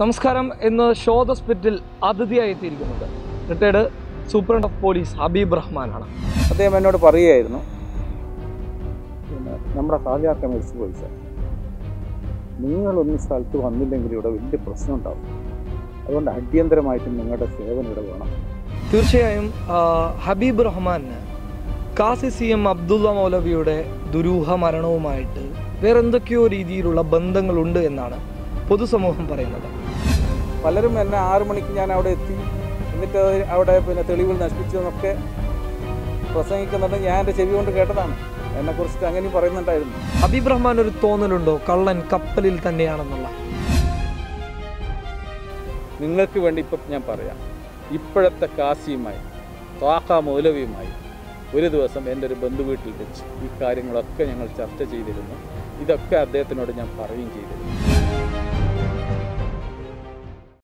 നമസ്കാരം. ഇന്ന് show the സ്പിറ്റിൽ അതിഥിയായി എത്തിയിരിക്കുന്നത് retired superintendent of police Habib റഹ്മാനാണ്. അദ്ദേഹം എന്നോട് പറയുകയായിരുന്നു പിന്നെ നമ്മുടെ സാജാക്ക മരിച്ചു പോയി സാർ. നിങ്ങളൊന്നും സ്ഥലത്ത് വന്നില്ലെങ്കിൽ ഇവിടെ വലിയ പ്രശ്നം ഉണ്ടാവും. അതുകൊണ്ട് അടിയന്തരമായിട്ട് നിങ്ങളുടെ സേവനം ഇവിടെ വേണം. തീർച്ചയായും ഹബീബ് റഹ്മാന് കാസി സി എം അബ്ദുള്ള മൗലവിയുടെ ദുരൂഹ മരണവുമായിട്ട് വേറെന്തൊക്കെയോ രീതിയിലുള്ള ബന്ധങ്ങളുണ്ട് എന്നാണ് പൊതുസമൂഹം പറയുന്നത്. പലരും എന്നെ ആറു മണിക്ക് ഞാൻ അവിടെ എത്തി. എന്നിട്ട് അവിടെ പിന്നെ തെളിവുകൾ നശിപ്പിച്ചു എന്നൊക്കെ പ്രസംഗിക്കുന്നുണ്ട്. ഞാൻ എന്റെ ചെവി കൊണ്ട് കേട്ടതാണ്. എന്നെ കുറിച്ചിട്ട് അങ്ങനെയും പറയുന്നുണ്ടായിരുന്നു. ഹബീബ് റഹ്മാൻ ഒരു തോന്നലുണ്ടോ? കള്ളൻ കപ്പലിൽ തന്നെയാണെന്നുള്ള. നിങ്ങൾക്ക് വേണ്ടി ഇപ്പം ഞാൻ പറയാം. ഇപ്പോഴത്തെ കാസിയുമായി താക്ക മൗലവിയുമായി ഒരു ദിവസം എന്റെ ഒരു ബന്ധു വീട്ടിൽ വെച്ച് ഈ കാര്യങ്ങളൊക്കെ ഞങ്ങൾ ചർച്ച ചെയ്തിരുന്നു. ഇതൊക്കെ അദ്ദേഹത്തിനോട് ഞാൻ പറയുകയും ചെയ്തിരുന്നു.